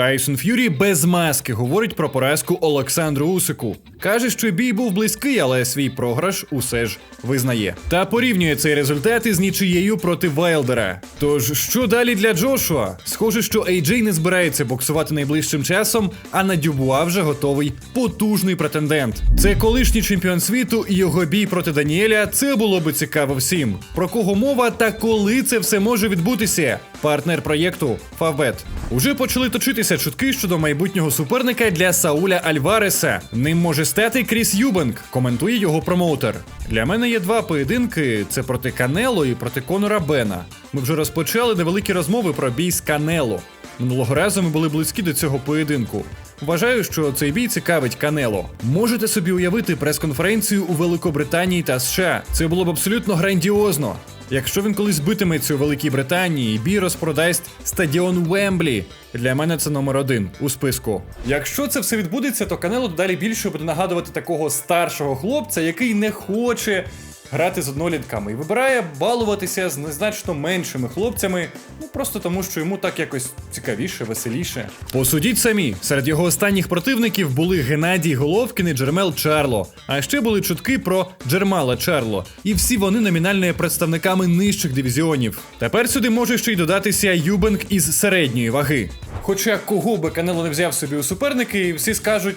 Тайсон Ф'юрі без маски говорить про поразку Олександру Усику. Каже, що бій був близький, але свій програш усе ж визнає. Та порівнює цей результат із нічиєю проти Вайлдера. Тож що далі для Джошуа? Схоже, що Ейджей не збирається боксувати найближчим часом, а на Дюбуа вже готовий потужний претендент. Це колишній чемпіон світу і його бій проти Даніеля. Це було би цікаво всім. Про кого мова та коли це все може відбутися? Партнер проєкту Фавбет. Уже почали точитися чутки щодо майбутнього суперника для Сауля Альвареса. Ним може стати Кріс Юбенк, коментує його промоутер. Для мене є два поєдинки: це проти Канело і проти Конора Бена. Ми вже розпочали невеликі розмови про бій з Канело. Минулого разу ми були близькі до цього поєдинку. Вважаю, що цей бій цікавить Канело. Можете собі уявити прес-конференцію у Великобританії та США. Це було б абсолютно грандіозно. Якщо він колись битиметься у Великій Британії, бій розпродасть стадіон Вемблі. Для мене це номер один у списку. Якщо це все відбудеться, то Канело далі більше буде нагадувати такого старшого хлопця, який не хоче грати з однолітками і вибирає балуватися з незначно меншими хлопцями, ну просто тому, що йому так якось цікавіше, веселіше. Посудіть самі, серед його останніх противників були Геннадій Головкін і Джермел Чарло. А ще були чутки про Джермала Чарло. І всі вони номінально є представниками нижчих дивізіонів. Тепер сюди може ще й додатися Юбенк із середньої ваги. Хоча кого би Канело не взяв собі у суперники, всі скажуть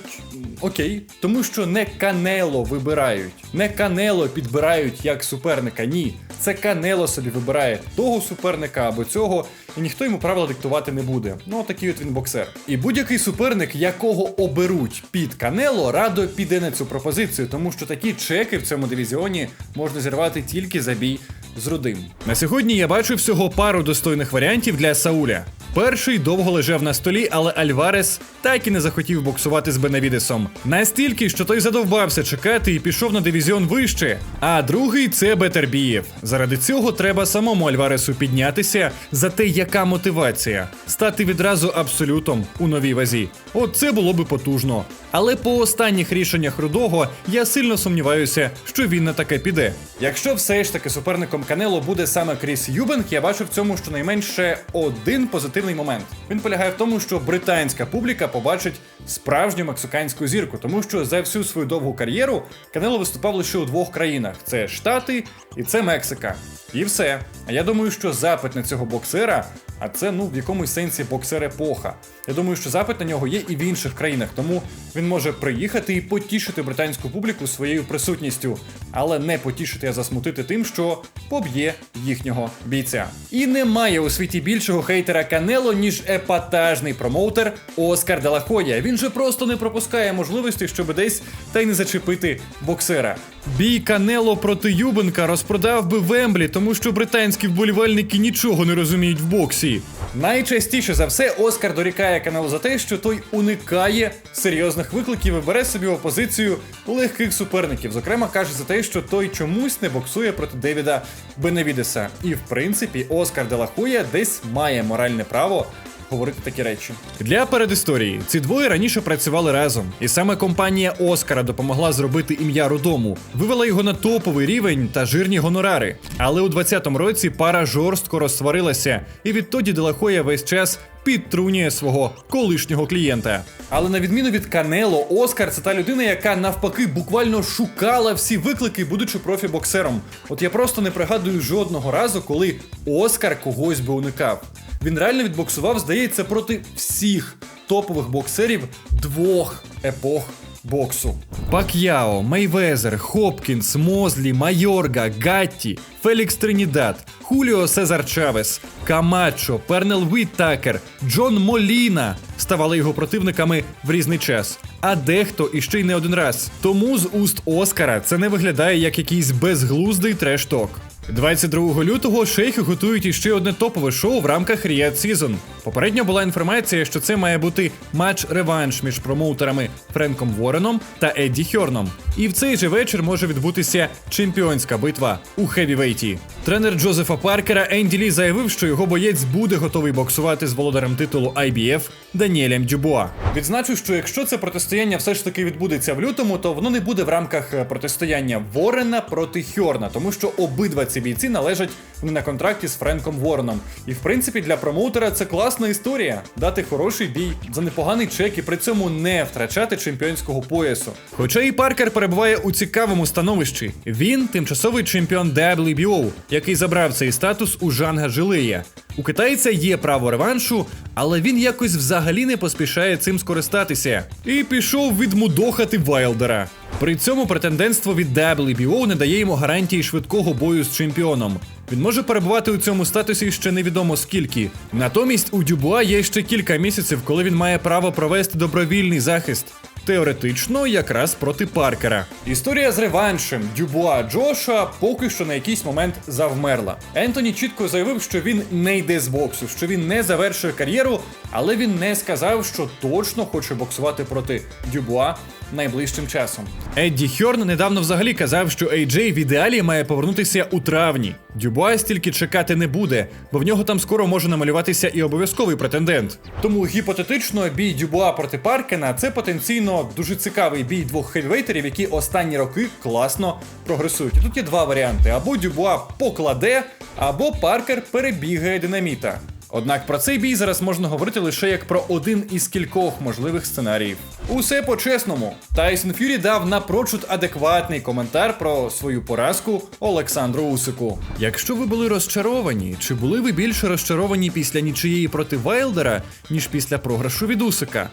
окей, тому що не Канело вибирають, не Канело підбирають як суперника. Ні, це Канело собі вибирає того суперника або цього, і ніхто йому правила диктувати не буде. Ну такий от він боксер. І будь-який суперник, якого оберуть під Канело, радо піде на цю пропозицію, тому що такі чеки в цьому дивізіоні можна зірвати тільки за бій з рудим. На сьогодні я бачу всього пару достойних варіантів для Сауля. Перший довго лежав на столі, але Альварес так і не захотів боксувати з Бенавідесом. Настільки, що той задовбався чекати і пішов на дивізіон вище. А другий це Бетербієв. Заради цього треба самому Альваресу піднятися за те, яка мотивація стати відразу абсолютом у новій вазі. От це було би потужно. Але по останніх рішеннях рудого я сильно сумніваюся, що він на таке піде. Якщо все ж таки суперником Канело буде саме Кріс Юбенк, я бачу в цьому щонайменше один позитивний момент. Він полягає в тому, що британська публіка побачить справжню мексиканську зірку, тому що за всю свою довгу кар'єру Канело виступав лише у двох країнах: це Штати і це Мексика. І все. А я думаю, що запит на цього боксера, а це ну в якомусь сенсі боксер епоха. Я думаю, що запит на нього є і в інших країнах, тому він може приїхати і потішити британську публіку своєю присутністю, але не потішити, а засмутити тим, що поб'є їхнього бійця. І немає у світі більшого хейтера Канело, ніж епатажний промоутер Оскар Делахоя. Він же просто не пропускає можливості, щоб десь та й не зачепити боксера. Бій Канело проти Юбенка розпродав би Вемблі, тому що британські вболівальники нічого не розуміють в боксі. Найчастіше за все Оскар дорікає каналу за те, що той уникає серйозних викликів і бере собі опозицію легких суперників. Зокрема, каже за те, що той чомусь не боксує проти Девіда Беневідеса. І в принципі, Оскар Делахуя десь має моральне право говорити такі речі. Для передісторії ці двоє раніше працювали разом, і саме компанія Оскара допомогла зробити ім'я Рудому, вивела його на топовий рівень та жирні гонорари. Але у 20-му році пара жорстко розсварилася, і відтоді Делахоя весь час підтрунює свого колишнього клієнта. Але на відміну від Канело, Оскар це та людина, яка навпаки буквально шукала всі виклики, будучи профі-боксером. От я просто не пригадую жодного разу, коли Оскар когось би уникав. Він реально відбоксував, здається, проти всіх топових боксерів двох епох боксу. Пак'яо, Мейвезер, Хопкінс, Мозлі, Майорга, Гатті, Фелікс Тринідад, Хуліо Сезар Чавес, Камачо, Пернел Віттакер, Джон Моліна ставали його противниками в різний час. А дехто іще й не один раз. Тому з уст Оскара це не виглядає як якийсь безглуздий треш-ток. 22 лютого шейхи готують іще одне топове шоу в рамках Riyadh Season. Попередньо була інформація, що це має бути матч-реванш між промоутерами Френком Вореном та Едді Хьорном. І в цей же вечір може відбутися чемпіонська битва у хевівейті. Тренер Джозефа Паркера Енді Лі заявив, що його боєць буде готовий боксувати з володарем титулу IBF Даніелем Дюбуа. Відзначу, що якщо це протистояння все ж таки відбудеться в лютому, то воно не буде в рамках е, протистояння Ворена проти Хьорна, тому що обидва ці бійці належать Вони на контракті з Френком Вороном. І в принципі для промоутера це класна історія. Дати хороший бій за непоганий чек і при цьому не втрачати чемпіонського поясу. Хоча і Паркер перебуває у цікавому становищі. Він тимчасовий чемпіон WBO, який забрав цей статус у Жанга Жилея. У китайця є право реваншу, але він якось взагалі не поспішає цим скористатися. І пішов відмудохати Вайлдера. При цьому претендентство від WBO не дає йому гарантії швидкого бою з чемпіоном. Він може перебувати у цьому статусі ще невідомо скільки. Натомість у Дюбуа є ще кілька місяців, коли він має право провести добровільний захист. Теоретично, якраз проти Паркера. Історія з реваншем Дюбуа Джоша поки що на якийсь момент завмерла. Ентоні чітко заявив, що він не йде з боксу, що він не завершує кар'єру, але він не сказав, що точно хоче боксувати проти Дюбуа найближчим часом. Едді Хьорн недавно взагалі казав, що AJ в ідеалі має повернутися у травні. Дюбуа стільки чекати не буде, бо в нього там скоро може намалюватися і обов'язковий претендент. Тому гіпотетично бій Дюбуа проти Паркена це потенційно дуже цікавий бій двох хевівейтерів, які останні роки класно прогресують. І тут є два варіанти: або Дюбуа покладе, або Паркер перебігає динаміта. Однак про цей бій зараз можна говорити лише як про один із кількох можливих сценаріїв. Усе по-чесному. Тайсон Фюрі дав напрочуд адекватний коментар про свою поразку Олександру Усику. Якщо ви були розчаровані, чи були ви більше розчаровані після нічиєї проти Вайлдера, ніж після програшу від Усика?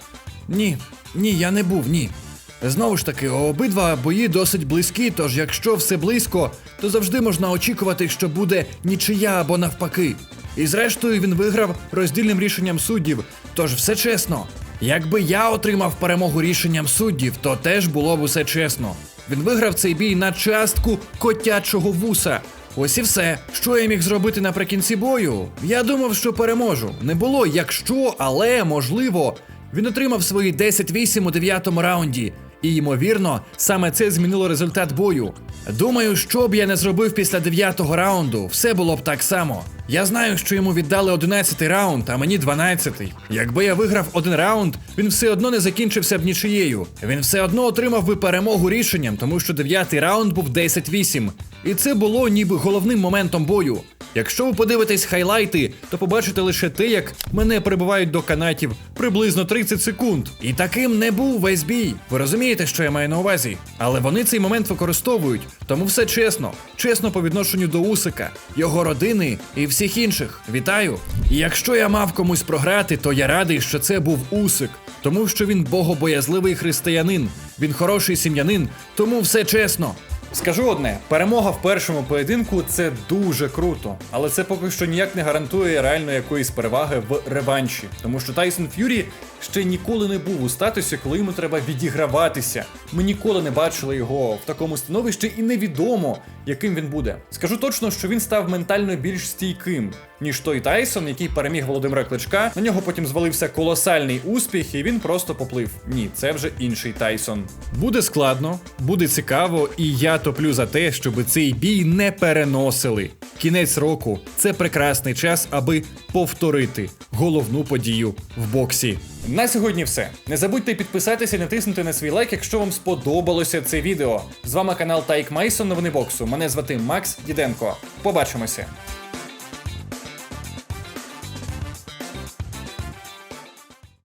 Ні, ні, я не був, ні. Знову ж таки, обидва бої досить близькі, тож якщо все близько, то завжди можна очікувати, що буде нічия або навпаки. І зрештою він виграв роздільним рішенням суддів, тож все чесно. Якби я отримав перемогу рішенням суддів, то теж було б усе чесно. Він виграв цей бій на частку котячого вуса. Ось і все, що я міг зробити наприкінці бою. Я думав, що переможу. Не було якщо, але можливо. Він отримав свої 10-8 у дев'ятому раунді. І ймовірно, саме це змінило результат бою. Думаю, що б я не зробив після дев'ятого раунду, все було б так само. Я знаю, що йому віддали 11 раунд, а мені 12. Якби я виграв один раунд, він все одно не закінчився б нічиєю. Він все одно отримав би перемогу рішенням, тому що дев'ятий раунд був 10-8. І це було ніби головним моментом бою. Якщо ви подивитесь хайлайти, то побачите лише те, як мене прибувають до канатів приблизно 30 секунд. І таким не був весь бій. Ви розумієте, що я маю на увазі? Але вони цей момент використовують, тому все чесно, чесно по відношенню до Усика, його родини і всіх інших. Вітаю! І якщо я мав комусь програти, то я радий, що це був Усик, тому що він богобоязливий християнин, він хороший сім'янин, тому все чесно. Скажу одне: перемога в першому поєдинку це дуже круто, але це поки що ніяк не гарантує реально якоїсь переваги в реванші, тому що Тайсон Ф'юрі ще ніколи не був у статусі, коли йому треба відіграватися. Ми ніколи не бачили його в такому становищі, і невідомо, яким він буде. Скажу точно, що він став ментально більш стійким. Ніж той Тайсон, який переміг Володимира Кличка. На нього потім звалився колосальний успіх, і він просто поплив. Ні, це вже інший Тайсон. Буде складно, буде цікаво, і я топлю за те, щоб цей бій не переносили. Кінець року це прекрасний час, аби повторити головну подію в боксі. На сьогодні все. Не забудьте підписатися і натиснути на свій лайк, якщо вам сподобалося це відео. З вами канал Тайк Майсон Новини боксу. Мене звати Макс Діденко. Побачимося.